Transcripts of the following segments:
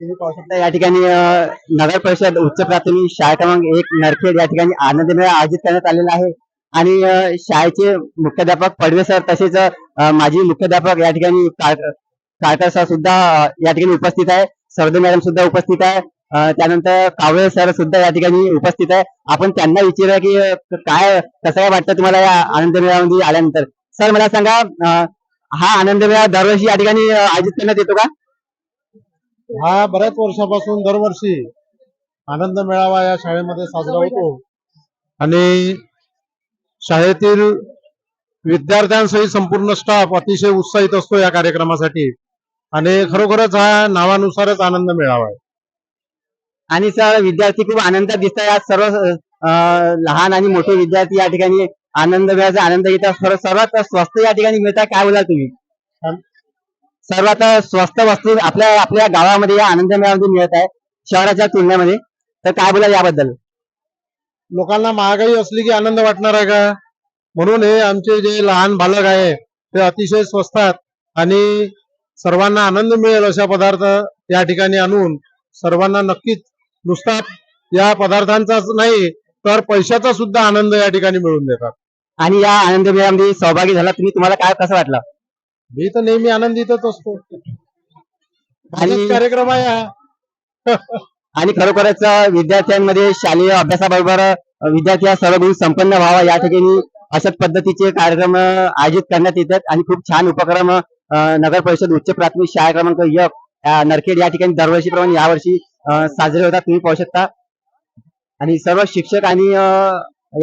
तुम्ही पाहू शकता या ठिकाणी नगर परिषद उच्च प्राथमिक शाळा क्रमांक एक नरखेड या ठिकाणी आनंद मेळा आयोजित करण्यात आलेला आहे. आणि शाळेचे मुख्याध्यापक पडवे सर तसेच माजी मुख्याध्यापक या ठिकाणी काळ- काळकर सर सुद्धा या ठिकाणी उपस्थित आहे. सरदे मॅडम सुद्धा उपस्थित आहे. त्यानंतर कावळे सर सुद्धा या ठिकाणी उपस्थित आहे. आपण त्यांना विचारूया की काय कसं काय वाटतं तुम्हाला या आनंद मेळामध्ये आल्यानंतर? सर मला सांगा हा आनंद मेळा दरवर्षी या ठिकाणी आयोजित करण्यात येतो का? हा बऱ्याच वर्षापासून दरवर्षी आनंद मेळावा या शाळेमध्ये साजरा होतो. आणि शाळेतील विद्यार्थ्यांसहित संपूर्ण स्टाफ अतिशय उत्साहित असतो या कार्यक्रमासाठी. आणि खरोखरच हा नावानुसारच आनंद मेळावा आहे. आणि सर विद्यार्थी खूप आनंदात दिसत आहे आज सर्व लहान आणि मोठे विद्यार्थी या ठिकाणी आनंद मिळायचा आनंद घेतात. सर्वात स्वस्त या ठिकाणी मिळतात. काय बोला तुम्ही? सर्वात स्वस्त वस्तू आपल्या आपल्या गावामध्ये या आनंद मेळामध्ये मिळत आहे शहराच्या तुलनेमध्ये. तर काय बोलाल याबद्दल? लोकांना महागाई असली की आनंद वाटणार आहे का? म्हणून हे आमचे जे लहान बालक आहे ते अतिशय स्वस्तात आणि सर्वांना आनंद मिळेल अशा पदार्थ या ठिकाणी आणून. सर्वांना नक्कीच नुसता या पदार्थांचाच नाही तर पैशाचा सुद्धा आनंद या ठिकाणी मिळून देतात. आणि या आनंद मेळामध्ये सहभागी झाला तुम्ही तुम्हाला काय कसं वाटलं? मी तर नेहमी आनंदितच असतो. आणि- कार्यक्रम आहे हा. आणि खरोखरच विद्यार्थ्यांमध्ये शालेय अभ्यासाबरोबर अ, विद्यार्थी हा सर्व संपन्न व्हावा या ठिकाणी अशाच पद्धतीचे कार्यक्रम अ, आयोजित करण्यात येतात. आणि खूप छान उपक्रम अ, नगर परिषद उच्च प्राथमिक शाळा क्रमांक एक नरखेड या ठिकाणी दरवर्षीप्रमाणे यावर्षी अ, साजरे होतात. तुम्ही पाहू शकता. आणि सर्व शिक्षक आणि अ,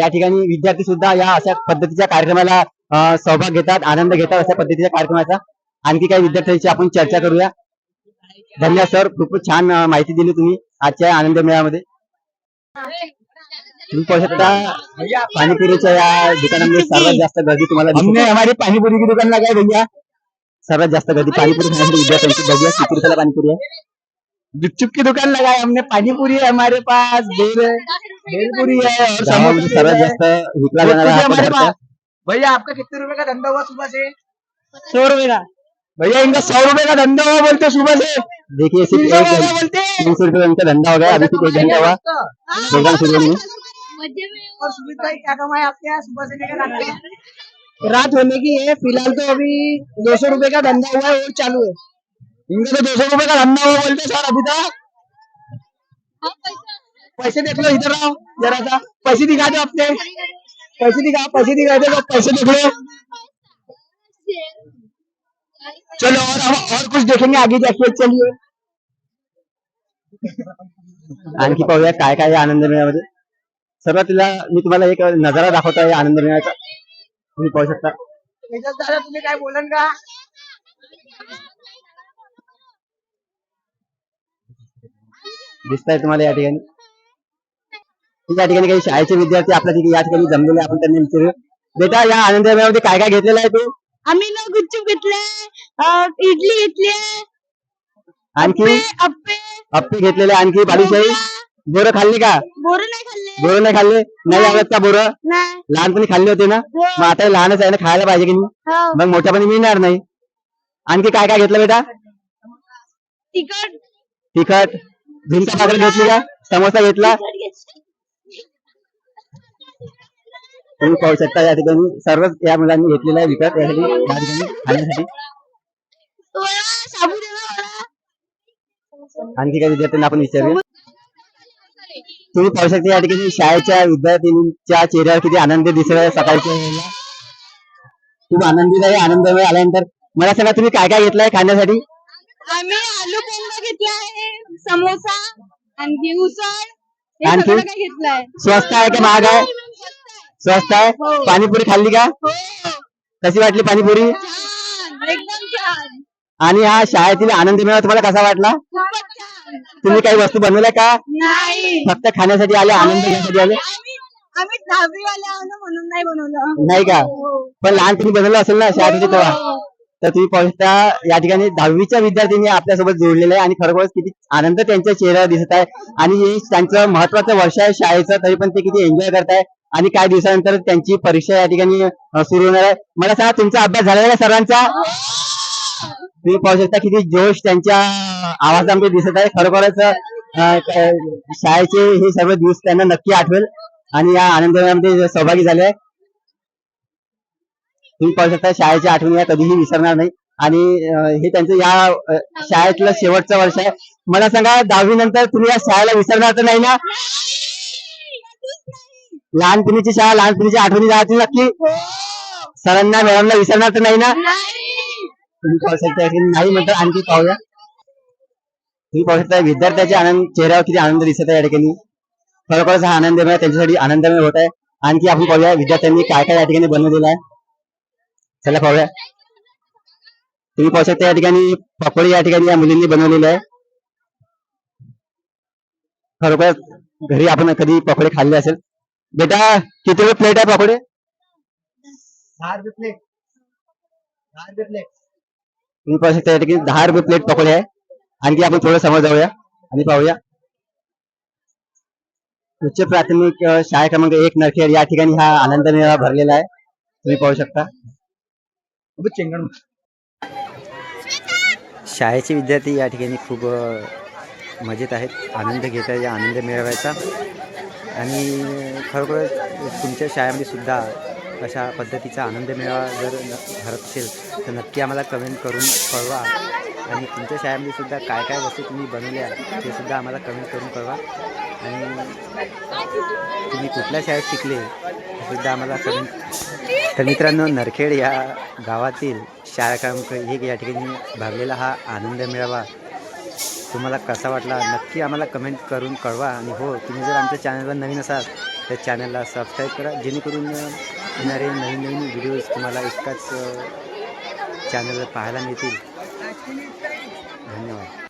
या ठिकाणी विद्यार्थी सुद्धा या अशा पद्धतीच्या कार्यक्रमाला सहभाग घेतात आनंद घेतात अशा पद्धतीच्या कार्यक्रमाचा. आणखी काही विद्यार्थ्यांची आपण चर्चा करूया. धन्यवाद सर. खूपच छान माहिती दिली तुम्ही आजच्या आनंद मेळामध्ये तुम्ही पाहू शकता पाणीपुरीच्या या दुकानामध्ये सर्वात जास्त गर्दी तुम्हाला हमारी पाणीपुरी की दुकान लगाई भैया. सर्वात जास्त गर्दी पाणीपुरी खाण्यासाठी विद्यार्थ्यांची. बघूया किती रुपयाला पाणीपुरी आहे. गुपचुप की दुकान लगाई हमने. पानीपुरी है हमारे पास है भेलपुरी है और समोसा सर्वात जास्त विकला जाणारा हा पदार्थ भैया आपका कितने रुपए का धंधा हुआ सुबह से? सौ रुपए का। भैया इनका सौ रुपए का धंधा हुआ बोलते सुबह से? देखिए तीन सौ रुपए का उनका धंधा हो गया अभी सिर्फ़ एक घंटा हुआ। प्रोग्राम शुरू में और सुमित भाई क्या कमाए आपके यहाँ सुबह से लेकर रात होने की है फ़िलहाल तो अभी दो सौ रुपये का धंधा हुआ है और चालू है। इनका तो दो सौ रुपये का धंधा हुआ बोलते सर अभी तक। पैसे देख लो इधर आओ जरा सा। पैसे दिखा दो अपने। पैसे दिखा पैसे दिखा दो पैसे देख लो चलो और हम और कुछ देखेंगे आगे जाके चलिए। आणखी पाहूया काय काय आनंद मेळ्यामध्ये. सर्वातीला मी तुम्हाला एक नजारा दाखवतो आहे आनंद मेळ्याचा. तुम्ही पाहू शकता. दादा तुम्ही काय बोलन का? दिसत आहे तुम्हाला या ठिकाणी. या ठिकाणी काही शाळेचे विद्यार्थी आपल्या तिथे या ठिकाणी जमलेले. आपण त्यांना विचारू. बेटा या आनंद मेळ्यामध्ये काय काय घेतलेलं आहे तू? आम्ही ना गुपचूप घेतले इडली घेतली आणखी? अप्पे अप्पे. घेतलेले आणखी बालुशाही बोरं खाल्ली का? बोरं नाही खाल्ले. बोरं नाही खाल्ले? नाही आवडत का बोरं? नाही. लहानपणी खाल्ले होते ना? हो. मग आता हे लहानच आहे ना खायला पाहिजे की नाही? हो. मग मोठ्यापणी मिळणार नाही. आणखी काय काय घेतलं बेटा? तिखट. तिखट. झुणका भाकर घेतली का? समोसा घेतला. तुम्ही पाहू शकता या ठिकाणी सर्वच या मुलांनी घेतलेला आहे विकत यासाठी या ठिकाणी खाण्यासाठी. आणखी काही विद्यार्थ्यांना आपण विचारूया. तुम्ही पाहू शकता या ठिकाणी शाळेच्या विद्यार्थ्यांच्या चेहऱ्यावर किती आनंद दिसत आहे सकाळच्या वेळेला. खूप आनंदित आहे आनंदमय आल्यानंतर मला सांगा तुम्ही काय काय घेतलंय खाण्यासाठी? आम्ही आलू पोंगा घेतला आहे समोसा आणखी उसळ. आणखी? घेतलंय? स्वस्त आहे का महाग आहे? स्वस्त आहे? हो. पाणीपुरी खाल्ली का? हो. कशी वाटली पाणीपुरी? आणि हा शाळेतील आनंद मेळा तुम्हाला कसा वाटला? तुम्ही काही वस्तू बनवल्या का? फक्त खाण्यासाठी आले आनंद घेण्यासाठी आले? आम्ही आहो ना म्हणून नाही बनवलं. नाही का? हो. पण लहानपणी बनवलं असेल ना शाळेमध्ये तेव्हा. तर तुम्ही पाहू शकता या ठिकाणी दहावीच्या विद्यार्थ्यांनी आपल्यासोबत जोडलेलं आहे आणि खरोखरच किती आनंद त्यांच्या चेहऱ्यावर दिसत आहे. आणि हे त्यांचं महत्वाचं वर्ष आहे शाळेचं तरी पण ते किती एन्जॉय करताय. आणि काही दिवसानंतर त्यांची परीक्षा या ठिकाणी सुरू होणार आहे. मला सांगा तुमचा अभ्यास झालेला आहे सर्वांचा तुम्ही पाहू शकता किती जोश त्यांच्या आवाजामध्ये दिसत आहे. खरोखरच शाळेचे हे सर्व दिवस त्यांना नक्की आठवेल. आणि या आनंदामध्ये सहभागी झाले आहे. तुम्ही पाहू शकता शाळेच्या आठवणी या कधीही विसरणार नाही. आणि हे त्यांचं या शाळेतलं शेवटचं वर्ष आहे. मला सांगा दहावी नंतर तुम्ही या शाळेला विसरणार तर नाही ना? लहानपणीची शाळा लहानपणीची आठवणी राहतील नक्की. सरांना मॅडमला विसरणार तर नाही ना? तुम्ही पाहू शकता नाही म्हणतात आणखी पाहूया. तुम्ही पाहू शकता विद्यार्थ्याच्या आनंद चेहऱ्यावर किती आनंद दिसत आहे या ठिकाणी. खरोखरच हा आनंदमय त्यांच्यासाठी आनंदमय होत आहे. आणखी आपण पाहूया विद्यार्थ्यांनी काय काय या ठिकाणी बनवलेलं आहे. चला पाहूया. तुम्ही पाहू शकता या ठिकाणी पकोडी या ठिकाणी या मुलींनी बनवलेले आहे. खरोखर घरी आपण कधी पकोडे खाल्ले असेल बेटा किती रुपये प्लेट आहे पकोडे दहा रुपये प्लेट दहा रुपये प्लेट तुम्ही पाहू शकता या ठिकाणी दहा रुपये प्लेट पकोडे आहे. आणखी आपण थोडं समोर जाऊया आणि पाहूया. उच्च प्राथमिक शाळा क्रमांक एक नरखेड या ठिकाणी हा आनंद मेळा भरलेला आहे. तुम्ही पाहू शकता. शाळेचे विद्यार्थी या ठिकाणी खूप मजेत आहेत. आनंद घेत आहे या आनंद मिळवायचा. आणि खरोखर तुमच्या शाळेमध्ये सुद्धा अशा पद्धतीचा आनंद मेळावा जर न- भरत असेल तर नक्की आम्हाला कमेंट करून कळवा. आणि तुमच्या शाळेमध्ये सुद्धा काय काय वस्तू तुम्ही बनवल्या ते सुद्धा आम्हाला कमेंट करून कळवा. आणि तुम्ही कुठल्या शाळेत शिकले सुद्धा आम्हाला कमेंट तर मित्रांनो नरखेड या गावातील शाळा क्रमांक एक या ठिकाणी भरलेला हा आनंद मेळावा. तुम्हाला कसा वाटला? नक्की आम्हाला कमेंट करून कळवा. आणि हो तुम्ही जर आमच्या चॅनलवर नवीन असाल तर चॅनलला सबस्क्राईब करा. जेणेकरून येणारे नवीन नवीन व्हिडिओज तुम्हाला एकाच चॅनलवर पाहायला मिळतील. धन्यवाद.